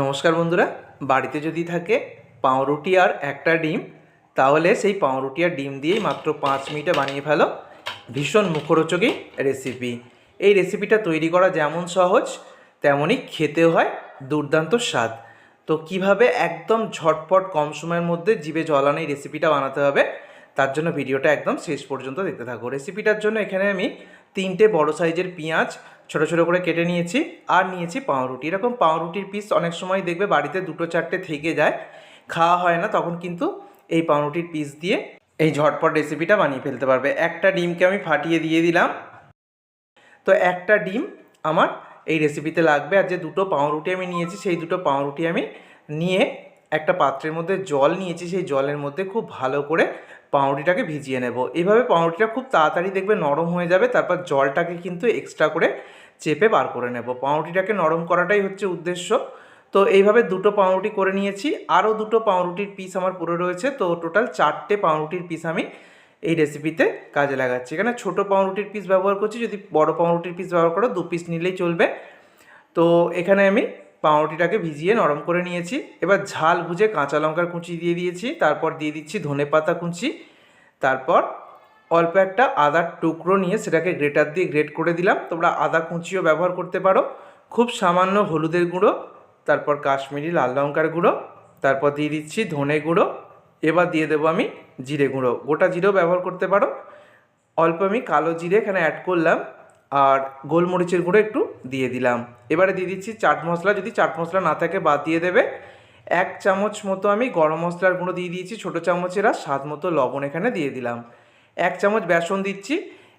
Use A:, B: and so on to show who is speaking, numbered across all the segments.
A: নমস্কার বন্ধুরা, বাড়িতে যদি থাকে পাউরুটি আর একটা ডিম, তাহলে সেই পাউরুটি আর ডিম দিয়েই মাত্র পাঁচ মিনিটে বানিয়ে ফেলো ভীষণ মুখরোচকই রেসিপি এই রেসিপিটা তৈরি করা যেমন সহজ, তেমনই খেতেও হয়, দুর্দান্ত স্বাদ। তো কীভাবে একদম ঝটপট কম সময়ের মধ্যে জিভে জলানো এই রেসিপিটা বানাতে হবে তার জন্য ভিডিওটা একদম শেষ পর্যন্ত দেখতে থাকো। রেসিপিটার জন্য এখানে আমি তিনটে বড় সাইজের পেঁয়াজ ছোট ছোট করে কেটে নিয়েছি আর নিয়েছি পাউরুটি। এরকম পাউরুটির পিস অনেক সময় দেখবে বাড়িতে দুটো চারটে থেকে যায়, খাওয়া হয় না, তখন কিন্তু এই পাউরুটির পিস দিয়ে এই ঝটপট রেসিপিটা বানিয়ে ফেলতে পারবে। একটা ডিমকে আমি ফাটিয়ে দিয়ে দিলাম। তো একটা ডিম আমার এই রেসিপিতে লাগবে। আর যে দুটো পাউরুটি আমি নিয়েছি, সেই দুটো পাউরুটি আমি নিয়ে একটা পাত্রের মধ্যে জল নিয়েছি। সেই জলের মধ্যে খুব ভালো করে পাউরুটিটাকে ভিজিয়ে নেব। এইভাবে পাউরুটিটা খুব তাড়াতাড়ি দেখবে নরম হয়ে যাবে, তারপর জলটাকে কিন্তু এক্সট্রা করে চেপে বার করে নেব। পাউরুটিটাকে নরম করাটাই হচ্ছে উদ্দেশ্য। তো এইভাবে দুটো পাউরুটি করে নিয়েছি। আরও দুটো পাউরুটির পিস আমার পড়ে রয়েছে। তো টোটাল চারটে পাউরুটির পিস আমি এই রেসিপিতে কাজে লাগাচ্ছি। এখানে ছোটো পাউরুটির পিস ব্যবহার করছি। যদি বড় পাউরুটির পিস ব্যবহার করো, দু পিস নিলেই চলবে। তো এখানে আমি পাউরুটিটাকে ভিজিয়ে নরম করে নিয়েছি। এবার ঝাল বুঝে কাঁচা লঙ্কার কুচি দিয়ে দিয়েছি। তারপর দিয়ে দিচ্ছি ধনে পাতা কুচি। তারপর অল্প একটা আদার টুকরো নিয়ে সেটাকে গ্রেটার দিয়ে গ্রেট করে দিলাম। তোমরা আদা কুচিও ব্যবহার করতে পারো। খুব সামান্য হলুদের গুঁড়ো, তারপর কাশ্মীরি লাল লঙ্কার গুঁড়ো, তারপর দিয়ে দিচ্ছি ধনে গুঁড়ো। এবার দিয়ে দেবো আমি জিরে গুঁড়ো। গোটা জিরেও ব্যবহার করতে পারো। অল্প আমি কালো জিরে এখানে অ্যাড করলাম। আর গোলমরিচের গুঁড়ো একটু দিয়ে দিলাম। এবারে দিয়ে দিচ্ছি চাট মশলা। যদি চাট মশলা না থাকে, বাদ দিয়ে দেবে। এক চামচ মতো আমি গরম মশলার গুঁড়ো দিয়ে দিয়েছি। ছোটো চামচের আর স্বাদ মতো লবণ এখানে দিয়ে দিলাম। এক চামচ বেসন দিচ্ছি।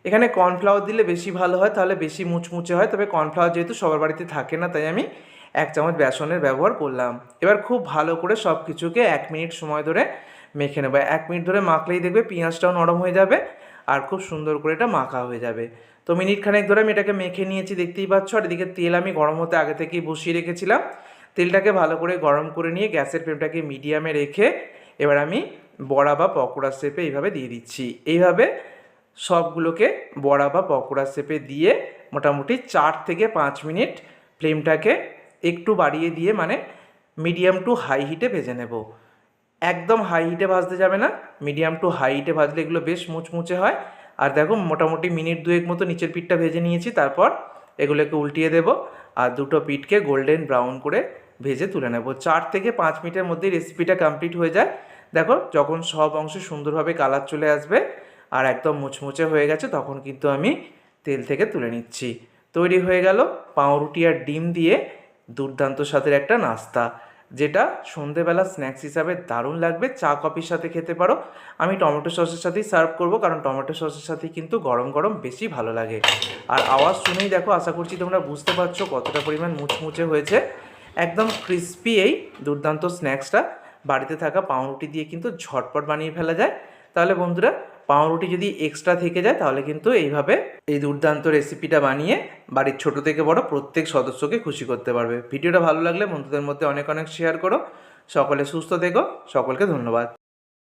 A: এখানে কর্নফ্লাওয়ার দিলে বেশি ভালো হয়, তাহলে বেশি মুচমুচে হয়। তবে কর্নফ্লাওয়ার যেহেতু সবার বাড়িতে থাকে না, তাই আমি এক চামচ বেসনের ব্যবহার করলাম। এবার খুব ভালো করে সব কিছুকে এক মিনিট সময় ধরে মেখে নেব। এক মিনিট ধরে মাখলেই দেখবে পেঁয়াজটাও নরম হয়ে যাবে। আর খুব সুন্দর করে এটা মাখা হয়ে যাবে। তো মিনিট খানেক ধরে আমি এটাকে মেখে নিয়েছি, দেখতেই পাচ্ছ। আর এদিকে তেল আমি গরম হতে আগে থেকেই বসিয়ে রেখেছিলাম। তেলটাকে ভালো করে গরম করে নিয়ে গ্যাসের ফ্লেমটাকে মিডিয়ামে রেখে এবার আমি বড়া বা পকোড়া শেপে এইভাবে দিয়ে দিচ্ছি। এইভাবে সবগুলোকে বড়া বা পকোড়া শেপে দিয়ে মোটামুটি চার থেকে পাঁচ মিনিট ফ্লেমটাকে একটু বাড়িয়ে দিয়ে মানে মিডিয়াম টু হাই হিটে ভেজে নেব। একদম হাই হিটে ভাজতে যাবে না মিডিয়াম টু হাই হিটে ভাজলে এগুলো বেশ মুচমুচে হয়। আর দেখো, মোটামুটি মিনিট দুয়েক মতো নিচের পিঠটা ভেজে নিয়েছি, তারপর এগুলোকে উল্টিয়ে দেব। আর দুটো পিঠকে গোল্ডেন ব্রাউন করে ভেজে তুলে নেব। চার থেকে পাঁচ মিনিটের মধ্যেই রেসিপিটা কমপ্লিট হয়ে যায়। দেখো, যখন সব অংশ সুন্দরভাবে কালার চলে আসবে আর একদম মুচমুচে হয়ে গেছে, তখন কিন্তু আমি তেল থেকে তুলে নিচ্ছি। তৈরি হয়ে গেল পাউরুটি আর ডিম দিয়ে দুর্দান্ত স্বাদের একটা নাস্তা। যেটা সন্ধেবেলা স্ন্যাক্স হিসাবে দারুণ লাগবে। চা কফির সাথে খেতে পারো। আমি টমেটো সসের সাথেই সার্ভ করব, কারণ টমেটো সসের সাথে কিন্তু গরম গরম বেশি ভালো লাগে। আর আওয়াজ শুনেই দেখো, আশা করছি তোমরা বুঝতে পারছ কতটা পরিমাণ মুচমুচে হয়েছে। একদম ক্রিস্পি এই দুর্দান্ত স্ন্যাক্সটা বাড়িতে থাকা পাউরুটি দিয়ে কিন্তু ঝটপট বানিয়ে ফেলা যায়। তাহলে বন্ধুরা পাউরুটি যদি এক্সট্রা থেকে যায়, তাহলে কিন্তু এইভাবে এই দুর্দান্ত রেসিপিটা বানিয়ে বাড়ির ছোট থেকে বড় প্রত্যেক সদস্যকে খুশি করতে পারবে। ভিডিওটা ভালো লাগলে বন্ধুদের মধ্যে অনেক অনেক শেয়ার করো। সকলে সুস্থ থেকো। সকলকে ধন্যবাদ।